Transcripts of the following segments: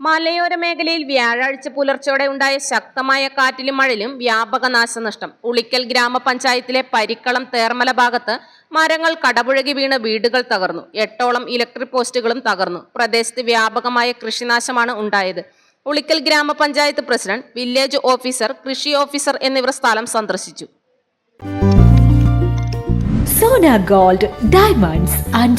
മലയോര മേഖലയിൽ വ്യാഴാഴ്ച പുലർച്ചോടെ ഉണ്ടായ ശക്തമായ കാറ്റിലും മഴയിലും വ്യാപക നാശനഷ്ടം. ഉളിക്കൽ ഗ്രാമപഞ്ചായത്തിലെ പരിക്കളം തേർമല ഭാഗത്ത് മരങ്ങൾ കടപുഴകി വീണ് വീടുകൾ തകർന്നു. എട്ടോളം ഇലക്ട്രിക് പോസ്റ്റുകളും തകർന്നു. പ്രദേശത്ത് വ്യാപകമായ കൃഷിനാശമാണ് ഉണ്ടായത്. ഉളിക്കൽ ഗ്രാമപഞ്ചായത്ത് പ്രസിഡന്റ് വില്ലേജ് ഓഫീസർ കൃഷി ഓഫീസർ എന്നിവർ സ്ഥലം സന്ദർശിച്ചു. Sona gold diamonds and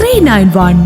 three nine one